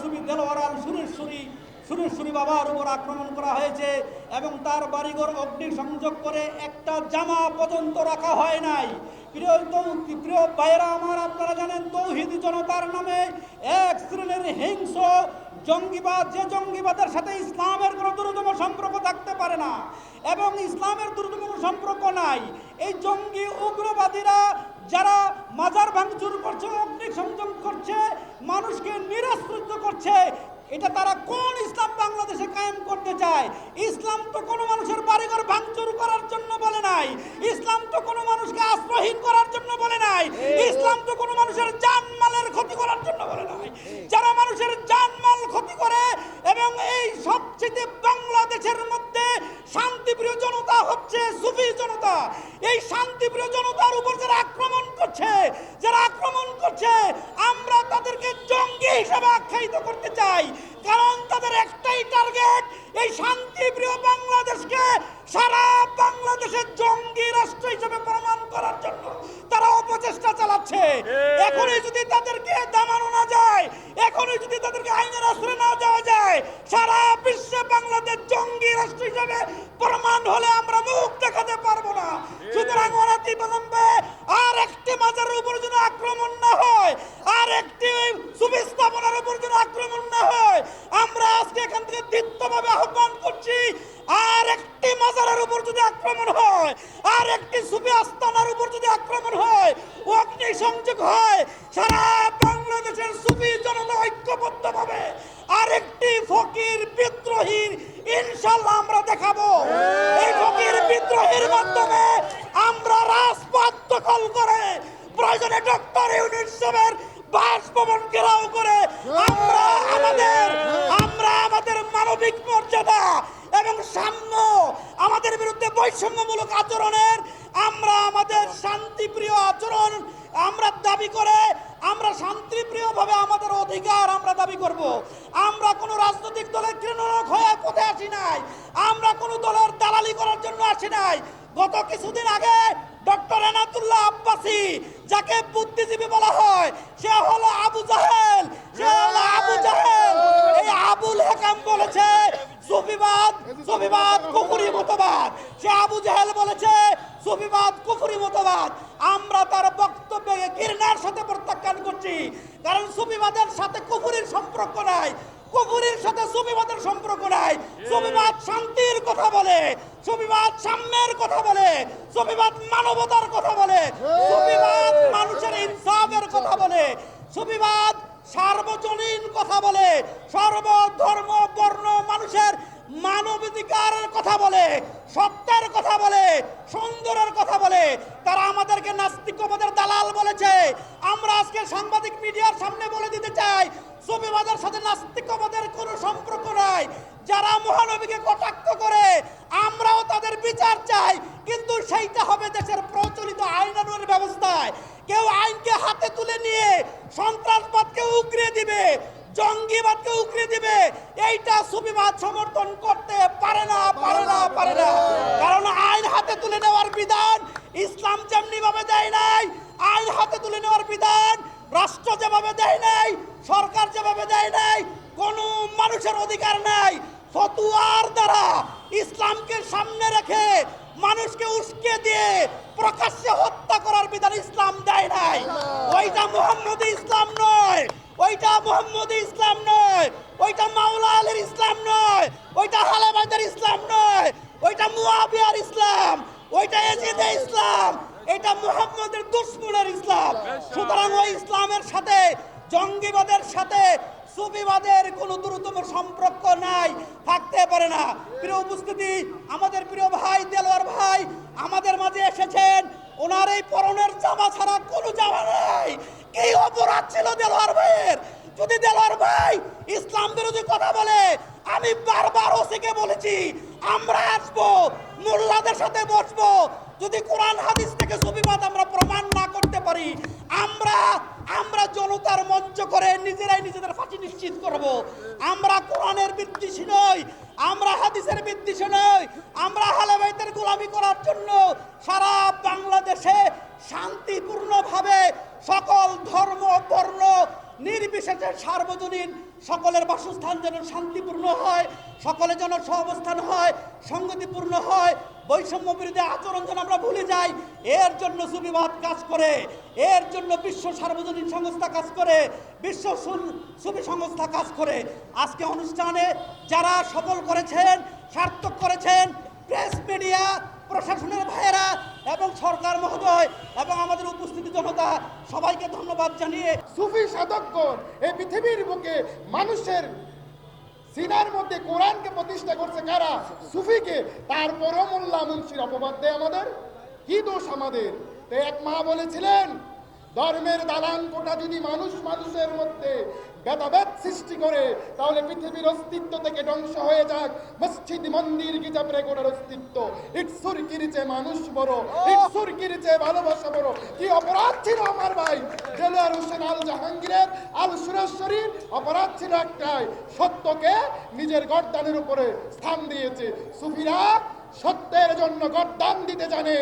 সুবি দেলোয়ারাল সুরেশ্বরী সুরেশ্বরী বাবার উপর আক্রমণ করা হয়েছে এবং তার বাড়িঘর অগ্নি সংযোগ করে একটা জামা পর্যন্ত রাখা হয় নাই। প্রিয় প্রিয় আমার, আপনারা জানেন জনতার নামে এক হিংস্র জঙ্গিবাদ, যে জঙ্গিবাদের সাথে ইসলামের সম্পর্ক থাকতে পারে না এবং ইসলামের দ্রুততম সম্পর্ক নাই। এই জঙ্গি উগ্রবাদীরা যারা মাজার ভাঙচুর করছে অগ্নি সংযম করছে মানুষকে নিরাশ্রিত করছে এটা তারা কোন ইসলাম বাংলাদেশে কায়েম করতে চায়? ইসলাম তো কোনো মানুষের বাড়িঘর ভাঙচুর করার জন্য বলে নাই। ইসলাম তো কোনো মানুষকে আশ্রয়হীন করার জন্য বলে নাই। ইসলাম তো কোনো মানুষের জানমালের ক্ষতি করার জন্য বলে নাই। যারা মানুষের জানমাল ক্ষতি করে এবং এই সবচেয়ে বাংলাদেশের মধ্যে শান্তিপ্রিয় জনতা হচ্ছে সুফি জনতা। এই শান্তিপ্রিয় জনতার উপর যারা আক্রমণ করছে, যারা আক্রমণ করছে, আমরা তাদেরকে জঙ্গি হিসেবে আখ্যায়িত করতে চাই। কারণ তাদের একটাই টার্গেট এই শান্তিপ্রিয় বাংলাদেশকে সারা বাংলাদেশের জঙ্গি রাষ্ট্র হিসেবে প্রমাণ করার জন্য তারা অপচেষ্টা চালাচ্ছে। এখনই যদি তাদেরকে দামানো না যায় এখনই যদি তাদেরকে আইনের আশ্রয় না দেওয়া যায় সারা বিশ্বে বাংলাদেশ জঙ্গি রাষ্ট্র হিসেবে প্রমাণ হলে আমরা মুখ দেখাতে পারব না। সুতরাং অনাতি বিলম্বে আর একটি মাজারের উপর যেন আক্রমণ না হয় আর একটি সুবি স্থাপনার উপর যেন আক্রমণ না হয় আমরা আজকে এখান থেকে দীপ্তভাবে আহ্বান করছি আর একটি মাজারের উপর যদি আক্রমণ হয়, আর একটি সুবি আস্তানার উপর যদি আক্রমণ হয় অগ্নি সংযোগ হয়, সারা বাংলাদেশের সুবি জনতা ঐক্যবদ্ধভাবে আরেকটি ফকির বিদ্রোহীর ইনশাল্লাহ আমরা দেখাবো। এই ফকির বিদ্রোহীর মাধ্যমে আমরা রাজপথ দখল করে প্রয়োজনে ডক্টর ইউনিসেফের বাসভবন ঘেরাও করে আমরা আমাদের আমরা আমাদের মানবিক মর্যাদা এবং সাম্য আমাদের বিরুদ্ধে আচরণের, আমরা আমাদের শান্তিপ্রিয় আচরণ আমরা দাবি করে, আমরা শান্তিপ্রিয়ভাবে আমাদের অধিকার আমরা দাবি করব। আমরা কোনো রাজনৈতিক দলের তৃণমূলক হয়ে কোথায় আসি নাই। আমরা কোনো দলের দালালি করার জন্য আসি নাই। গত কিছুদিন আগে ডক্টর এনাতুল্লাহ আব্বাসি, যাকে বুদ্ধিজীবী বলা হয়, সে হলো আবু জাহেল, সে হলো আবু জাহেল। এই আবুল হেকাম বলেছে সুফিবাদ সুফিবাদ, কুফুরি মতবাদ। সে আবু জাহেল বলেছে, সুফিবাদ, কুফুরি মতবাদ। আমরা তার বক্তব্যে ঘৃণার সাথে প্রত্যাখ্যান করছি। কারণ সুফিবাদের সাথে কুফুরির সম্পর্ক নাই। কুফুরির সাথে সুফিবাদের সম্পর্ক নাই। সুফিবাদ শান্তির কথা বলে, সুফিবাদ সাম্যের কথা বলে, সুফিবাদ মানবতার কথা বলে, সুফিবাদ মানুষের ইনসাফের কথা বলে, সুফিবাদ সার্বজনীন কথা বলে, সর্বধর্ম, বর্ণ মানুষের মানবাধিকারের কথা বলে, সত্যের কথা বলে, সুন্দরের কথা বলে। তারা আমাদেরকে নাস্তিকবাদের দালাল বলেছে। আমরা আজকে সাংবাদিক মিডিয়ার সামনে বলে দিতে চাই, সুফিবাদের সাথে নাস্তিকবাদের কোনো সম্পর্ক নাই। যারা মহানবীকে কটাক্ষ করে, আমরাও তাদের বিচার চাই। কিন্তু সেইটা হবে দেশের প্রচলিত আইনানুর ব্যবস্থায়। কেউ আইনকে হাতে তুলে নিয়ে সন্ত্রাসবাদকে উগরে দিবে। জঙ্গিবাদকে উগরে দিবে, এইটা সুবিবাদ সমর্থন করতে পারে না পারে না পারে না। কারণ আইন হাতে তুলে নেওয়ার বিধান ইসলাম যেমনি ভাবে দেয় নাই, আইন হাতে তুলে নেওয়ার বিধান রাষ্ট্র যেভাবে দেয় নাই, সরকার যেভাবে দেয় নাই, কোনো মানুষের অধিকার নাই। ফতুয়ার দ্বারা ইসলামকে সামনে রেখে মানুষকে উস্কে দিয়ে প্রকাশ্যে হত্যা করার বিধান ইসলাম দেয় নাই। ওইটা মোহাম্মদ ইসলাম নয়। ওইটা মোহাম্মদ ইসলাম নয়, ওইটা মাওলা আলীর ইসলাম নয়, ওইটা হালেবাদের ইসলাম নয়, ওইটা মুয়াবিয়ার ইসলাম, ওইটা এজিদে ইসলাম, এটা মুহাম্মদের দুশ্মনের ইসলাম। সুতরাং ওই ইসলামের সাথে, জঙ্গিবাদের সাথে, সুফিবাদের কোনো দ্রুততম সম্পর্ক নাই, থাকতে পারে না। প্রিয় উপস্থিতি, আমাদের প্রিয় ভাই, দেলোয়ার ভাই, আমাদের মাঝে এসেছেন। ওনার এই পরনের জামা ছাড়া কোনো জামা অপরাধ ছিল দেলোয়ার ভাইয়ের। যদি দেলোয়ার ভাই ইসলাম বিরোধী কথা বলে, আমি বারবার ওসিকে বলেছি, আমরা আসব, মোল্লাদের সাথে বসবো। যদি কোরআন হাদিস থেকে সুবিবাদ আমরা প্রমাণ না করতে পারি, আমরা আমরা জনতার মঞ্চ করে নিজেরাই নিজেদের ফাঁসি নিশ্চিত করব। আমরা কোরআনের বিদ্বেষী নই, আমরা হাদিসের বিদ্বেষী নই, আমরা হালেবাইতের গোলামি করার জন্য সারা বাংলাদেশে শান্তিপূর্ণভাবে সকল ধর্ম বর্ণ নির্বিশেষে নির্বিশেষে সার্বজনীন সকলের বাসস্থান যেন শান্তিপূর্ণ হয় সকলে যেন সহাবস্থান হয়, সংগতিপূর্ণ হয়, বৈষম্য বিরোধী আচরণ যেন আমরা ভুলে যাই, এর জন্য সুবিবাদ কাজ করে, এর জন্য বিশ্ব সার্বজনীন সংস্থা কাজ করে, বিশ্ব সুফি সংস্থা কাজ করে। আজকে অনুষ্ঠানে যারা সফল করেছেন, সার্থক করেছেন, প্রেস মিডিয়া, প্রশাসনের ভাইয়েরা এবং সরকার মহোদয় এবং আমাদের উপস্থিতি জনতা, সবাইকে ধন্যবাদ জানিয়ে সুফি সাধকগণ, এই পৃথিবীর বুকে মানুষের সিনার মধ্যে কোরআনকে প্রতিষ্ঠা করছে কারা? সুফিকে। তারপরও মোল্লা মুন্সির অপবাদ দেয় আমাদের। কি দোষ আমাদের? তো এক মা বলেছিলেন, ধর্মের দালান কোটা যদি মানুষ মানুষের মধ্যে ভেদাভেদ সৃষ্টি করে, তাহলে পৃথিবীর অস্তিত্ব থেকে ধ্বংস হয়ে যাক। মসজিদ, মন্দির গিজা প্রেগোড়ার অস্তিত্ব। ইটসুর কিরিচে মানুষ বড়? ইটসুর কিরিচে ভালোবাসা বড়? কি অপরাধ ছিল আমার ভাই? দেলোয়ার হোসেন আল জাহাঙ্গীরের আল সুরেশ্বরীর অপরাধ ছিল একটাই। সত্যকে নিজের গর্দানের উপরে স্থান দিয়েছে। সুফিরা সত্যের জন্য গর্দান দিতে জানে।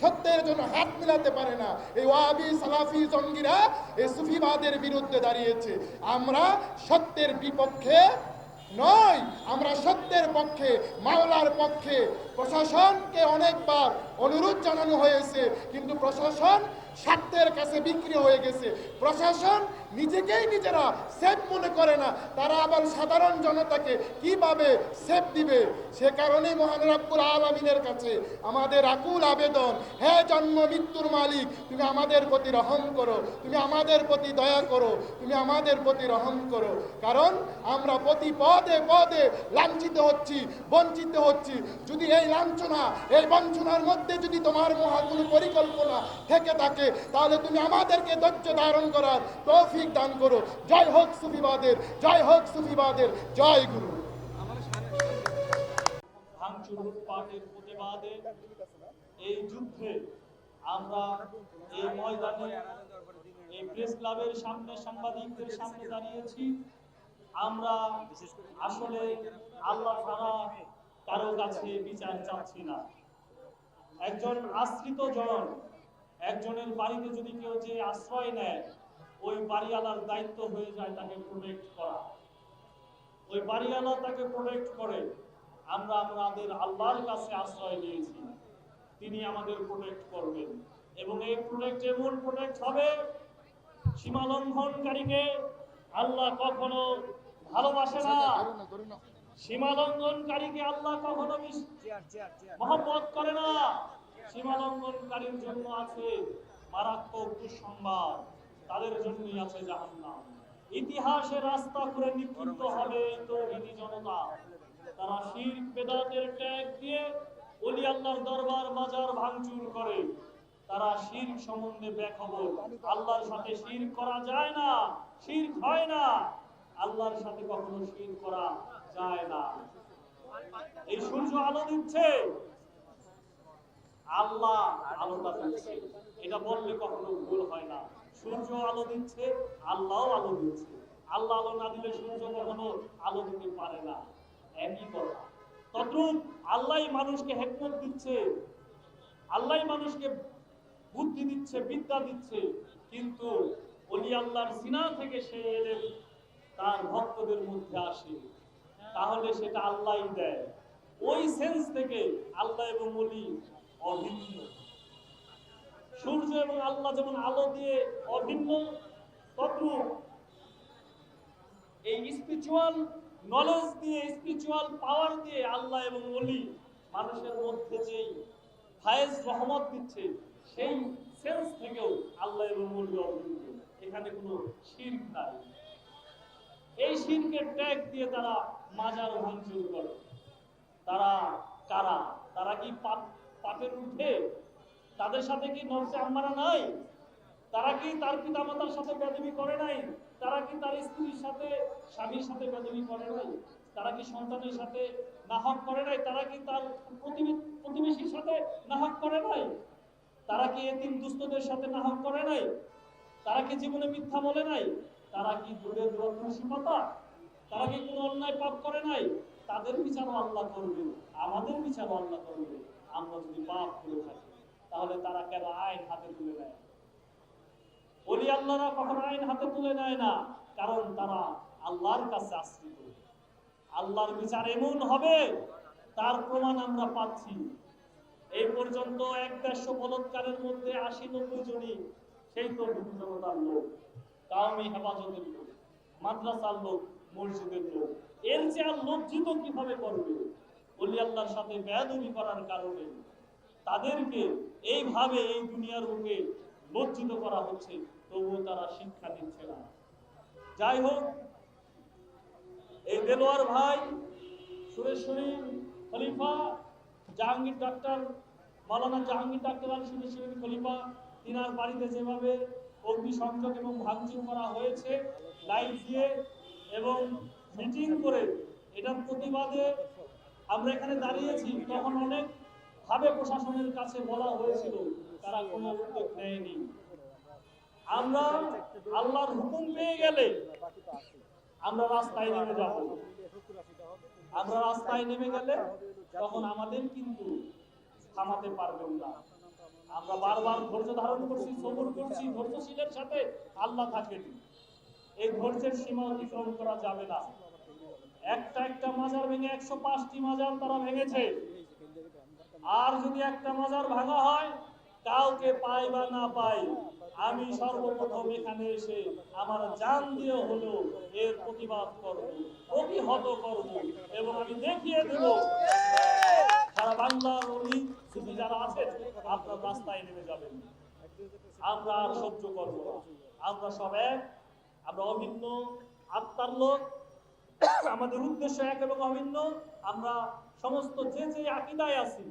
সত্যের জন্য হাত মিলাতে পারে না। এই ওয়াবি সালাফি জঙ্গিরা এই সুফিবাদের বিরুদ্ধে দাঁড়িয়েছে। আমরা সত্যের বিপক্ষে নয় আমরা সত্যের পক্ষে, মাওলার পক্ষে। প্রশাসনকে অনেকবার অনুরোধ জানানো হয়েছে, কিন্তু প্রশাসন স্বার্থের কাছে বিক্রি হয়ে গেছে। প্রশাসন নিজেকেই নিজেরা সেফ মনে করে না। তারা আবার সাধারণ জনতাকে কীভাবে সেফ দিবে? সে কারণেই মহান রাব্বুল আলমিনের কাছে আমাদের আকুল আবেদন, হে জন্ম মৃত্যুর মালিক, তুমি আমাদের প্রতি রহম করো, তুমি আমাদের প্রতি দয়া করো, তুমি আমাদের প্রতি রহম করো। কারণ আমরা প্রতি পদে পদে লাঞ্ছিত হচ্ছি, বঞ্চিত হচ্ছি। যদি এই লাঞ্ছনা, এই বঞ্চনার মধ্যে যদি তোমার মহা কোনো পরিকল্পনা থেকে থাকে, তাহলে তুমি আমাদেরকে ধৈর্য ধারণ করার তৌফিক দান করো। জয় হোক সুফিবাদের, জয় হোক সুফিবাদের, জয় গুরু। এই যুদ্ধে আমরা এই ময়দানে, এই প্রেস ক্লাবের সামনে সাংবাদিকদের সামনে দাঁড়িয়েছি। আমরা আসলে আল্লাহ ছাড়া কারও কাছে বিচার চাচ্ছি না। একজন আশ্রিত জন একজনের বাড়িতে যদি কেউ যে আশ্রয় নেয় ওই বাড়িওয়ালার দায়িত্ব হয়ে যায় তাকে প্রোটেক্ট করা। ওই বাড়িওয়ালা তাকে প্রোটেক্ট করে। আমরা আমাদের আল্লাহর কাছে আশ্রয় নিয়েছি। তিনি আমাদের প্রোটেক্ট করবেন। এবং এই প্রোটেক্ট এমন প্রোটেক্ট হবে সীমা লঙ্ঘনকারীকে আল্লাহ কখনো ভালোবাসে না। সীমা লঙ্ঘনকারীকে আল্লাহ কখনো মহব্বত করে না। সীমা লঙ্ঘনকারীর জন্য আছে মারাত্মক দুঃসংবাদ। তাদের জন্যই আছে জাহান্নাম। ইতিহাসে রাস্তা করে নিক্ষিপ্ত হবে তৌহিদি জনতা। তারা শিরক বেদাতের ট্যাগ দিয়ে ওলি আল্লাহর দরবার মাজার ভাঙচুর করে। তারা শিরক সম্বন্ধে বেখবর। আল্লাহর সাথে শিরক করা যায় না শিরক হয় না। আল্লাহর সাথে কখনো শিরক করা যায় না। এই সূর্য আলো দিচ্ছে। আল্লাহ আলোটা দিচ্ছে। এটা বললে কখনো ভুল হয় না। সূর্য আলো দিচ্ছে, আল্লাহও আলো দিচ্ছে। আল্লাহ আলো না দিলে সূর্য কখনো আলো দিতে পারে না। একই কথা। তদ্রুপ আল্লাহ মানুষকে হেকমত দিচ্ছে আল্লাহ মানুষকে বুদ্ধি দিচ্ছে, বিদ্যা দিচ্ছে, কিন্তু অলি আল্লাহর সিনা থেকে সে এলে তার ভক্তদের মধ্যে আসে। তাহলে সেটা আল্লাহ দেয়। ওই সেন্স থেকে আল্লাহ এবং অলি অভিন্ন। সূর্য এবং আল্লাহ যেমন আলো দিয়ে অভিন্ন, তদ্রুপ। এই স্পিরিচুয়াল নলেজ দিয়ে স্পিরিচুয়াল পাওয়ার দিয়ে আল্লাহ এবং অলি মানুষের মধ্যে যেই ফায়েজ রহমত দিচ্ছে, সেই সেন্স থেকেও আল্লাহ এবং অলি অভিন্ন। এখানে কোনো শির্ক নাই। এই শিরকের ট্যাগ দিয়ে তারা মাজার ভাঙচুর করে। তারা কারা? তারা কি পাপ, পাপের উঠে তাদের সাথে কি নফসে আম্মারা নাই? তারা কি তার পিতামাতার সাথে বেদবি করে নাই? তারা কি তার স্ত্রীর সাথে, স্বামীর সাথে বেদবি করে নাই? তারা কি সন্তানের সাথে নাহক করে নাই? তারা কি তার প্রতিবে- প্রতিবেশীর সাথে নাহক করে নাই? তারা কি এতিম দুস্থদের সাথে নাহক করে নাই? তারা কি জীবনে মিথ্যা বলে নাই? তারা কি দূরে দূরে তুলসী তারা কি কোনো অন্যায় পাপ করে নাই? তাদের বিচারও আল্লাহ করবে। আমাদের বিচারও আল্লাহ করবে। আমরা যদি পাপ করে থাকি তাহলে তারা কেন আইন হাতে তুলে নেয়? অলি আল্লাহরা কখনো আইন হাতে তুলে নেয় না? কারণ তারা আল্লাহর কাছে আশ্রিত। আল্লাহর বিচার এমন হবে, তার প্রমাণ আমরা পাচ্ছি। এই পর্যন্ত এক দেড়শো বলৎকারের মধ্যে আশি নব্বই জনই সেই তো জনতার লোক কাউমি হেফাজতের লোক, মাদ্রাসার লোক, মসজিদের লোক। এর যে আর লজ্জিত কীভাবে করবে? অলি আল্লাহর সাথে বেয়াদবি করার কারণে তাদেরকে এইভাবে এই দুনিয়ার রূপে লজ্জিত করা হচ্ছে, তবুও তারা শিক্ষা দিচ্ছে না। যাই হোক, এই দেলোয়ার ভাই সুরেশ্বরী খলিফা, জাহাঙ্গীর ডাক্তার মালানা জাহাঙ্গীর ডাক্তার আল সুরেশ্বরী খলিফা, তিনার বাড়িতে যেভাবে অগ্নিসংযোগ এবং ভাঙচুর করা হয়েছে, লাইট দিয়ে এবং মিটিং করে, এটার প্রতিবাদে আমরা এখানে দাঁড়িয়েছি। তখন অনেক ভাবে প্রশাসনের কাছে বলা হয়েছিল, তারা কোনো উদ্যোগ নেয়নি। আমরা আল্লাহর হুকুম পেয়ে গেলে আমরা রাস্তায় নেমে যাব। আমরা রাস্তায় নেমে গেলে তখন আমাদের কিন্তু থামাতে পারবেন না। আমরা বারবার ধৈর্য ধারণ করছি, সবর করছি, ধৈর্যশীলের সাথে আল্লাহ থাকেন। এই ধৈর্যের সীমা অতিক্রম করা যাবে না। একটা একটা মাজার ভেঙে একশো পাঁচটি মাজার তারা ভেঙেছে। আর যদি একটা মাজার ভাঙা হয়, কাউকে পাই বা না পাই, আমি সর্বপ্রথম এখানে এসে আমার জান দিয়ে হলো এর প্রতিবাদ করব, প্রতিহত করব এবং আমি দেখিয়ে দেব সারা বাংলার অলি শুধু যারা আছেন, আপনার রাস্তায় নেমে যাবেন। আমরা আর সহ্য করব না। আমরা সব এক, আমরা অভিন্ন, আত্মার লোক। আমাদের উদ্দেশ্য এক এবং অভিন্ন। আমরা সমস্ত যে যে আকিদায় আছি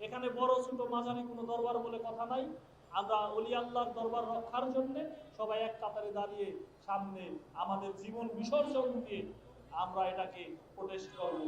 এখানে বড় ছোট মাঝারি কোনো দরবার বলে কথা নাই। আমরা অলি আল্লাহর দরবার রক্ষার জন্য সবাই এক কাতারে দাঁড়িয়ে সামনে আমাদের জীবন বিসর্জন দিয়ে আমরা এটাকে প্রোটেস্ট করব।